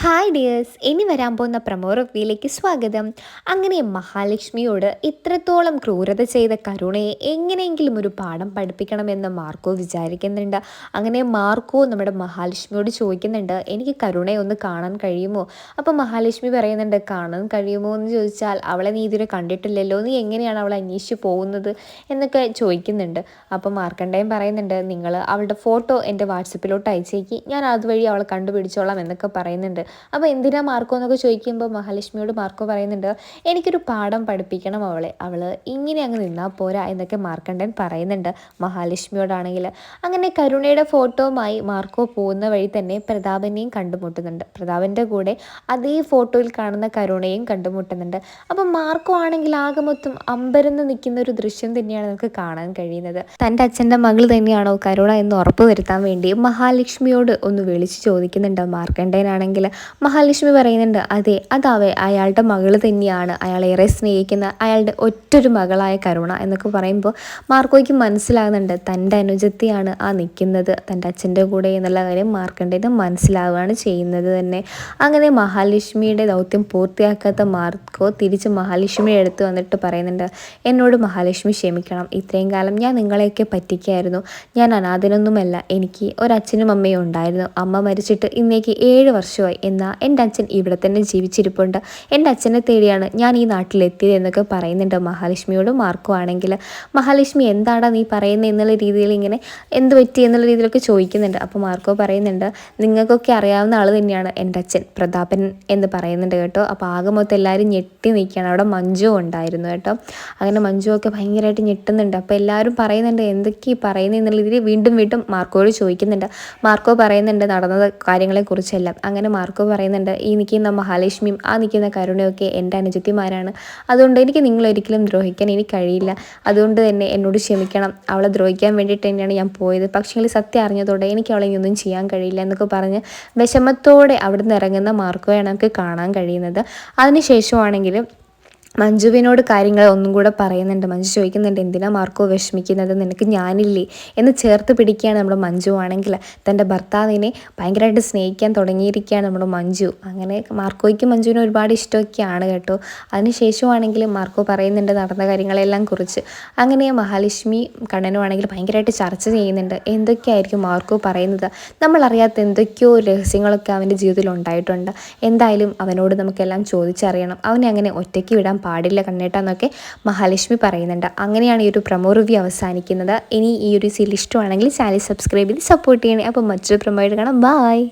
Hi dears ഇനി വരാൻ പോകുന്ന പ്രമോ റിവ്യൂയിലേക്ക് സ്വാഗതം. അങ്ങനെ മഹാലക്ഷ്മിയോട് ഇത്രത്തോളം ക്രൂരത ചെയ്ത കരുണയെ എങ്ങനെയെങ്കിലും ഒരു പാഠം പഠിപ്പിക്കണമെന്ന് മാർക്കോ വിചാരിക്കുന്നുണ്ട്. അങ്ങനെ മാർക്കോ നമ്മുടെ മഹാലക്ഷ്മിയോട് ചോദിക്കുന്നുണ്ട് എനിക്ക് കരുണയെ ഒന്ന് കാണാൻ കഴിയുമോ? അപ്പോൾ മഹാലക്ഷ്മി പറയുന്നുണ്ട് കാണാൻ കഴിയുമോ? എന്ന് ചോദിച്ചാൽ അവളെ നീ ഇതുവരെ കണ്ടിട്ടില്ലല്ലോ. നീ എങ്ങനെയാണ് അവളെ അന്വേഷിച്ച് പോകുന്നത്? എന്നൊക്കെ ചോദിക്കുന്നുണ്ട്. അപ്പോൾ മാർക്കണ്ടയും പറയുന്നുണ്ട് നിങ്ങൾ അവളുടെ ഫോട്ടോ എന്റെ വാട്സപ്പിലോട്ട് അയച്ചേക്ക്. ഞാൻ അതുവഴി അവളെ കണ്ടുപിടിച്ചോളാം എന്നൊക്കെ പറയുന്നുണ്ട്. അപ്പോൾ എന്തിനാ മാർക്കോ എന്നൊക്കെ ചോദിക്കുമ്പോൾ മഹാലക്ഷ്മിയോട് മാർക്കോ പറയുന്നുണ്ട് എനിക്കൊരു പാഠം പഠിപ്പിക്കണം അവളെ. അവൾ ഇങ്ങനെ അങ്ങ് നിന്നാൽ പോരാ എന്നൊക്കെ മാർക്കണ്ടൻ പറയുന്നുണ്ട് മഹാലക്ഷ്മിയോടാണെങ്കിൽ. അങ്ങനെ കരുണയുടെ ഫോട്ടോമായി മാർക്കോ പോകുന്ന വഴി തന്നെ പ്രതാപനെയും കണ്ടുമുട്ടുന്നുണ്ട്. പ്രതാപന്റെ കൂടെ അതേ ഫോട്ടോയിൽ കാണുന്ന കരുണയും കണ്ടുമുട്ടുന്നുണ്ട്. അപ്പം മാർക്കോ ആണെങ്കിൽ ആകെ മൊത്തം അമ്പരന്ന് നിൽക്കുന്ന ഒരു ദൃശ്യം തന്നെയാണ് നമുക്ക് കാണാൻ കഴിയുന്നത്. തന്റെ അച്ഛന്റെ മകൾ തന്നെയാണോ കരുണ എന്ന് ഉറപ്പ് വരുത്താൻ വേണ്ടി മഹാലക്ഷ്മിയോട് ഒന്ന് വിളിച്ചു ചോദിക്കുന്നുണ്ട് മാർക്കണ്ടേനാണെങ്കിൽ മഹാലക്ഷ്മി പറയുന്നുണ്ട് അതെ അതാവേ അയാളുടെ മകൾ തന്നെയാണ്. അയാളേറെ സ്നേഹിക്കുന്ന അയാളുടെ ഒറ്റൊരു മകളായ കരുണ എന്നൊക്കെ പറയുമ്പോൾ മാർക്കോയ്ക്ക് മനസ്സിലാകുന്നുണ്ട് തന്റെ അനുജത്തിയാണ് ആ നിൽക്കുന്നത്. തന്റെ അച്ഛന്റെ കൂടെ എന്നുള്ള കാര്യം മാർക്കണ്ടേന് മനസ്സിലാവുകയാണ് ചെയ്യുന്നത് തന്നെ. അങ്ങനെ മഹാലക്ഷ്മിയുടെ ദൗത്യം പൂർത്തിയാക്കാത്ത മാർക്കോ തിരിച്ച് മഹാലക്ഷ്മിയെ എടുത്തു വന്നിട്ട് പറയുന്നുണ്ട് എന്നോട് മഹാലക്ഷ്മി ക്ഷമിക്കണം. ഇത്രയും കാലം ഞാൻ നിങ്ങളെയൊക്കെ പറ്റിക്കായിരുന്നു. ഞാൻ അനാഥനൊന്നുമല്ല. എനിക്ക് ഒരച്ഛനും അമ്മയും ഉണ്ടായിരുന്നു. അമ്മ മരിച്ചിട്ട് ഇന്നേക്ക് ഏഴ് വർഷമായി. എന്നാൽ എന്റെ അച്ഛൻ ഇവിടെ തന്നെ ജീവിച്ചിരിപ്പുണ്ട്. എന്റെ അച്ഛനെ തേടിയാണ് ഞാൻ ഈ നാട്ടിലെത്തിയത് എന്നൊക്കെ പറയുന്നുണ്ട് മഹാലക്ഷ്മിയോട് മാർക്കോ ആണെങ്കിൽ. മഹാലക്ഷ്മി എന്താടാ നീ പറയുന്നത് എന്നുള്ള രീതിയിൽ ഇങ്ങനെ എന്ത് പറ്റി എന്നുള്ള രീതിയിലൊക്കെ ചോദിക്കുന്നുണ്ട്. അപ്പോൾ മാർക്കോ പറയുന്നുണ്ട് നിങ്ങൾക്കൊക്കെ അറിയാവുന്ന ആൾ തന്നെയാണ് എന്റെ അച്ഛൻ പ്രതാപൻ എന്ന് പറയുന്നുണ്ട് കേട്ടോ. അപ്പോൾ ആകെ മൊത്തം എല്ലാവരും ഞെട്ടി നിൽക്കുകയാണ്. അവിടെ മഞ്ജു ഉണ്ടായിരുന്നു കേട്ടോ. അങ്ങനെ മഞ്ജു ഒക്കെ ഭയങ്കരമായിട്ട് ഞെട്ടുന്നുണ്ട്. അപ്പോൾ എല്ലാവരും പറയുന്നുണ്ട് എന്തൊക്കെ പറയുന്നത് എന്നുള്ള രീതിയിൽ വീണ്ടും വീണ്ടും മാർക്കോയോട് ചോദിക്കുന്നുണ്ട്. മാർക്കോ പറയുന്നുണ്ട് നടന്ന കാര്യങ്ങളെക്കുറിച്ചെല്ലാം. അങ്ങനെ മാർക്കോ പറയുന്നുണ്ട്. ഈ നിൽക്കുന്ന മഹാലക്ഷ്മിയും ആ നിൽക്കുന്ന കരുണയൊക്കെ എന്റെ അനുജത്തിമാരാണ്. അതുകൊണ്ട് എനിക്ക് നിങ്ങളൊരിക്കലും ദ്രോഹിക്കാൻ എനിക്ക് കഴിയില്ല. അതുകൊണ്ട് തന്നെ എന്നോട് ക്ഷമിക്കണം. അവളെ ദ്രോഹിക്കാൻ വേണ്ടിയിട്ട് തന്നെയാണ് ഞാൻ പോയത്. പക്ഷേ സത്യം അറിഞ്ഞതോടെ എനിക്ക് അവളെ ഒന്നും ചെയ്യാൻ കഴിയില്ല എന്നൊക്കെ പറഞ്ഞ് വിഷമത്തോടെ അവിടെ നിന്ന് ഇറങ്ങുന്ന മാർക്കോയാണ് നമുക്ക് കാണാൻ കഴിയുന്നത്. അതിനുശേഷമാണെങ്കിലും മഞ്ജുവിനോട് കാര്യങ്ങൾ ഒന്നും കൂടെ പറയുന്നുണ്ട്. മഞ്ജു ചോദിക്കുന്നുണ്ട് എന്തിനാ മാർക്കോ വിഷമിക്കുന്നത്? നിനക്ക് ഞാനില്ലേ? എന്ന് ചേർത്ത് പിടിക്കുകയാണ് നമ്മുടെ മഞ്ജു ആണെങ്കിൽ. തന്റെ ഭർത്താവിനെ ഭയങ്കരമായിട്ട് സ്നേഹിക്കാൻ തുടങ്ങിയിരിക്കുകയാണ് നമ്മുടെ മഞ്ജു. അങ്ങനെ മാർക്കോയ്ക്ക് മഞ്ജുവിന് ഒരുപാട് ഇഷ്ടമൊക്കെയാണ് കേട്ടോ. അതിനുശേഷമാണെങ്കിൽ മാർക്കോ പറയുന്നുണ്ട് നടന്ന കാര്യങ്ങളെല്ലാം കുറിച്ച്. അങ്ങനെ മഹാലക്ഷ്മി കണ്ണനുമാണെങ്കിൽ ഭയങ്കരമായിട്ട് ചർച്ച ചെയ്യുന്നുണ്ട്. എന്തൊക്കെയായിരിക്കും മാർക്കോ പറയുന്നത്? നമ്മളറിയാത്ത എന്തൊക്കെയോ രഹസ്യങ്ങളൊക്കെ അവന്റെ ജീവിതത്തിൽ ഉണ്ടായിട്ടുണ്ട്. എന്തായാലും അവനോട് നമുക്കെല്ലാം ചോദിച്ചറിയണം. അവനെ അങ്ങനെ ഒറ്റയ്ക്ക് വിടാൻ പാടില്ല കണ്ണേട്ടാന്നൊക്കെ മഹാലക്ഷ്മി പറയുന്നുണ്ട്. അങ്ങനെയാണ് ഈ ഒരു പ്രമോ റിവ്യൂ അവസാനിക്കുന്നത്. ഇനി ഈ ഒരു സീരിയൽ ഇഷ്ടമാണെങ്കിൽ ചാനൽ സബ്സ്ക്രൈബ് ചെയ്ത് സപ്പോർട്ട് ചെയ്യണേ. അപ്പോൾ മറ്റൊരു പ്രമോ ആയിട്ട് കാണാം. ബായ്